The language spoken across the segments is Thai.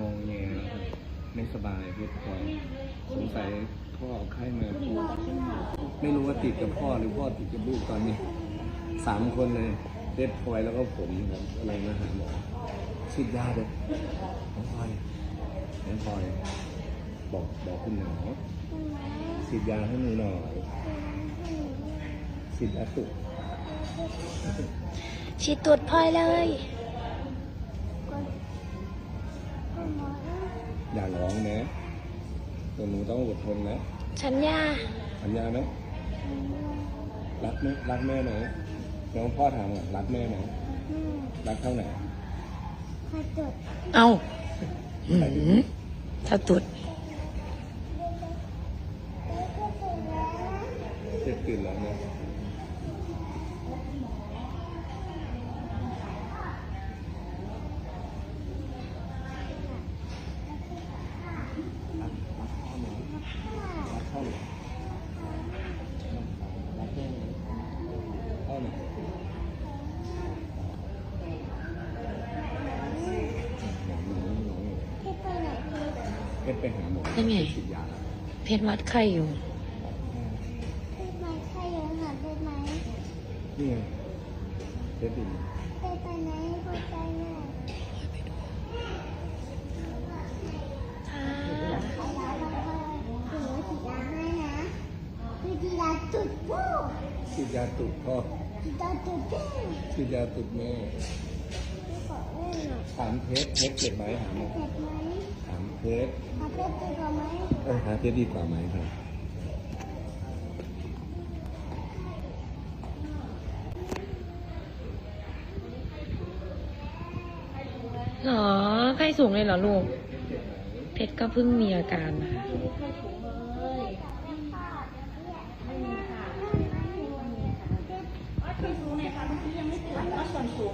งงแงนะครับไม่สบายเพชรพลสงสัยพ่อเอาไข้มาไม่รู้ว่าติดกับพ่อหรือพ่อติดกับลูกตอนนี้สามคนเลยเพชรพลอยแล้วก็ผมครับอะไรมาหาหมอฉีดยาเลยน้องพลอยน้องพลอยบอกบอกคุณหมอฉีดยาให้หนูหน่อยฉีดยาตุกฉีดตูดพลอยเลย อย่าร้องนะตัวหนูต้องอดทนนะสัญญาสัญญาไหมรักไหมรักแม่ไหมน้องพ่อถามว่ารักแม่ไหมรักเท่าไหร่เอาหืมถ้าตุดเจ็บตื่นแล้วนะรักรักพ่อไหมรักพ่อไหมรักแม่ไหมพ่อไหม เพชรไปหาหมอยังไง ฉีดยาแล้วเพชรวัดไข่อยู่นี่ไงเพชรดีจุดพูฉีดยาตุกพ่อจุดตาจุดพูฉีดยาตุกแม่ไม่ขอเล่นหรอกถามเพชรเพชรเจ็บไหมถามหมอเจ็บไหมถามเพชรหา เพชรดีกว่าไหมเออหาเพชรดีกว่าไหมครับ หรอไข้สูงเลยเหรอลูก เพชรก็เพิ่งมีอาการนะคะ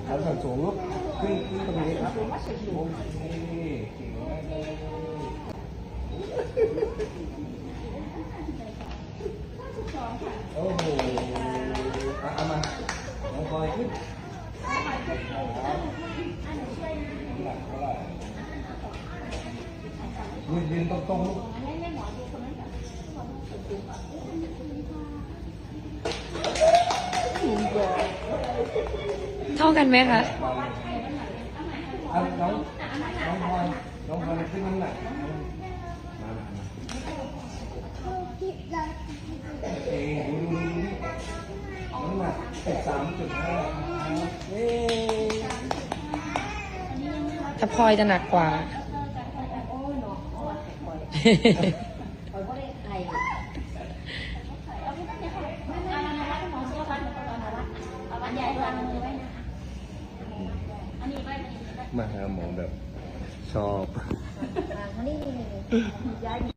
ครับส่วนสูงลูกขึ้นขึ้นตรงนี้ครับโอเค อยขึ้นยืนยืนตรงๆลูกเท่ากันไหมคะน้องน้องพลอยน้องพลอยขึ้นน้ำหนักมามามา คิดเรา โอเคดูดูดูนี่น้ำหนัก สิบสามจุดห้าเย้แต่พลอยจะหนักกว่า มาหาหมอแบบชอบนี่ย้ายมี